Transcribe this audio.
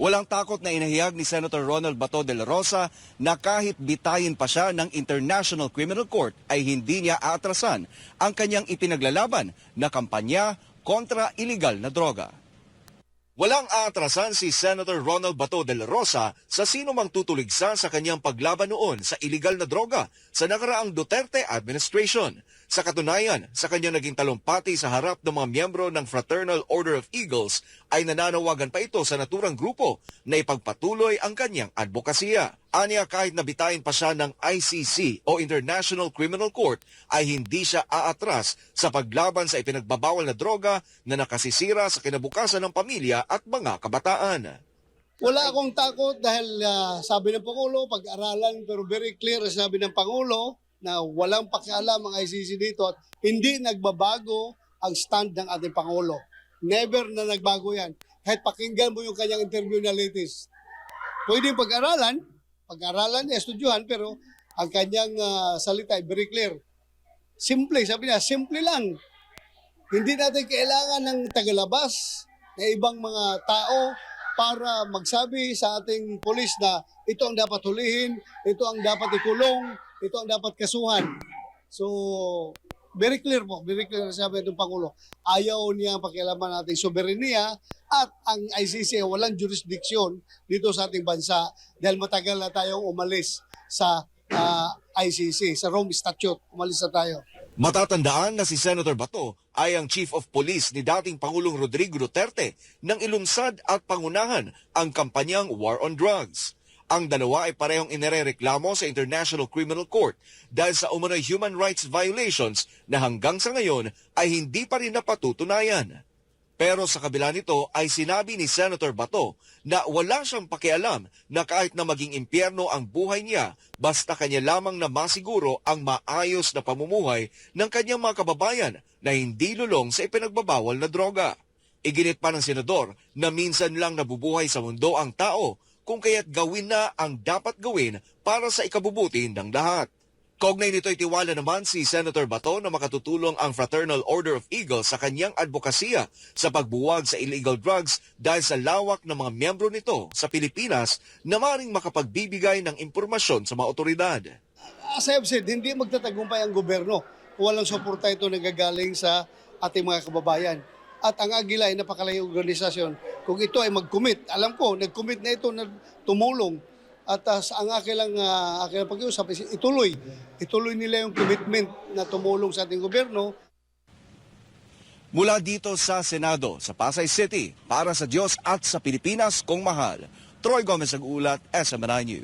Walang takot na inahiyag ni Senator Ronald Bato de la Rosa na kahit bitayin pa siya ng International Criminal Court ay hindi niya aatrasan ang kanyang ipinaglalaban na kampanya kontra iligal na droga. Walang aatrasan si Senator Ronald Bato de la Rosa sa sino mang tutuligsa sa kanyang paglaban noon sa iligal na droga sa nakaraang Duterte administration. Sa katunayan, sa kanyang naging talumpati sa harap ng mga miyembro ng Fraternal Order of Eagles ay nananawagan pa ito sa naturang grupo na ipagpatuloy ang kanyang advokasya. Anya kahit nabitayin pa siya ng ICC o International Criminal Court ay hindi siya aatras sa paglaban sa ipinagbabawal na droga na nakasisira sa kinabukasan ng pamilya at mga kabataan. Wala akong takot dahil ah, sabi ng Pangulo, pag-aralan pero very clear sabi ng Pangulo na walang pakialam ang ICC dito at hindi nagbabago ang stand ng ating Pangulo. Never na nagbago yan. Kahit pakinggan mo yung kanyang interview na latest. Pwedeng pag-aralan, pag-aralan, estudyuhan, pero ang kanyang ah, salita ay very clear. Simple, sabi niya, simple lang. Hindi natin kailangan ng tagalabas na ibang mga tao para magsabi sa ating polis na ito ang dapat hulihin, ito ang dapat ikulong, ito ang dapat kasuhan. So, very clear po, very clear sabi ng Pangulo. Ayaw niya pakialaman nating soberenya at ang ICC ay walang jurisdiction dito sa ating bansa dahil matagal na tayong umalis sa ah, ICC, sa Rome Statute. Umalis na tayo. Matatandaan na si Senator Bato ay ang Chief of Police ni dating Pangulong Rodrigo Duterte nang ilunsad at pangunahan ang kampanyang War on Drugs. Ang dalawa ay parehong inirereklamo sa International Criminal Court dahil sa umano'y human rights violations na hanggang sa ngayon ay hindi pa rin napatutunayan. Pero sa kabila nito ay sinabi ni Senator Bato na wala siyang pakialam na kahit na maging impyerno ang buhay niya basta kanya lamang na masiguro ang maayos na pamumuhay ng kanyang mga kababayan na hindi lulong sa ipinagbabawal na droga. Iginit pa ng senador na minsan lang nabubuhay sa mundo ang tao kung kaya't gawin na ang dapat gawin para sa ikabubuti ng lahat. Kaugnay nito'y tiwala naman si Senator Bato na makatutulong ang Fraternal Order of Eagles sa kanyang advokasya sa pagbuwag sa illegal drugs dahil sa lawak ng mga miyembro nito sa Pilipinas na maring makapagbibigay ng impormasyon sa mga otoridad. As I have said, hindi magtatagumpay ang gobyerno kung walang suporta ito nagagaling sa ating mga kababayan. At ang Agila ay napakalayong organisasyon. Kung ito ay mag-commit, alam ko, nag-commit na ito na tumulong. At uh, ang aking lang, uh, aking lang pag-iusap, ituloy. Ituloy nila yung commitment na tumulong sa ating gobyerno Mula dito sa Senado, sa Pasay City, para sa Diyos at sa Pilipinas kung mahal. Troy Gomez ang ulat, SMNI News.